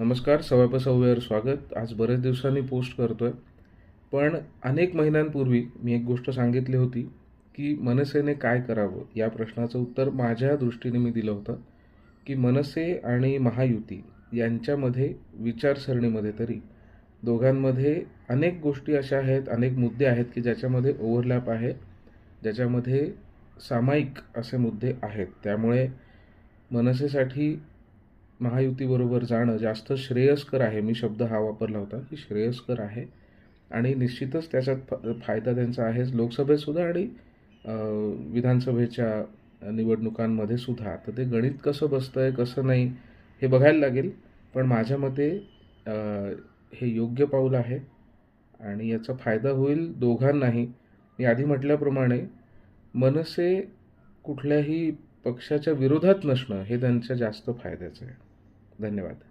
नमस्कार सवयप सव्यावर स्वागत. आज बरेच दिवसांनी पोस्ट करतो आहे पण अनेक महिन्यांपूर्वी मी एक गोष्ट सांगितली होती की मनसेने काय करावं? या प्रश्नाचं उत्तर माझ्या दृष्टीने मी दिलं होतं की मनसे आणि महायुती यांच्यामध्ये विचारसरणीमध्ये तरी दोघांमध्ये अनेक गोष्टी अशा आहेत अनेक मुद्दे आहेत की ज्याच्यामध्ये ओव्हरलॅप आहे ज्याच्यामध्ये सामायिक असे मुद्दे आहेत. त्यामुळे मनसेसाठी महायुतीबरोबर जाणं जास्त श्रेयस्कर आहे. मी शब्द हा वापरला होता की श्रेयस्कर आहे आणि निश्चितच त्याच्यात फ फायदा त्यांचा आहेच लोकसभेतसुद्धा आणि विधानसभेच्या निवडणुकांमध्ये सुद्धा. तर ते गणित कसं बसतं आहे कसं नाही हे बघायला लागेल. पण माझ्या मते हे योग्य पाऊल आहे आणि याचा फायदा होईल दोघांनाही. मी आधी म्हटल्याप्रमाणे मनसे कुठल्याही पक्षाच्या विरोधात नसणं हे त्यांच्या जास्त फायद्याचं आहे. धन्यवाद.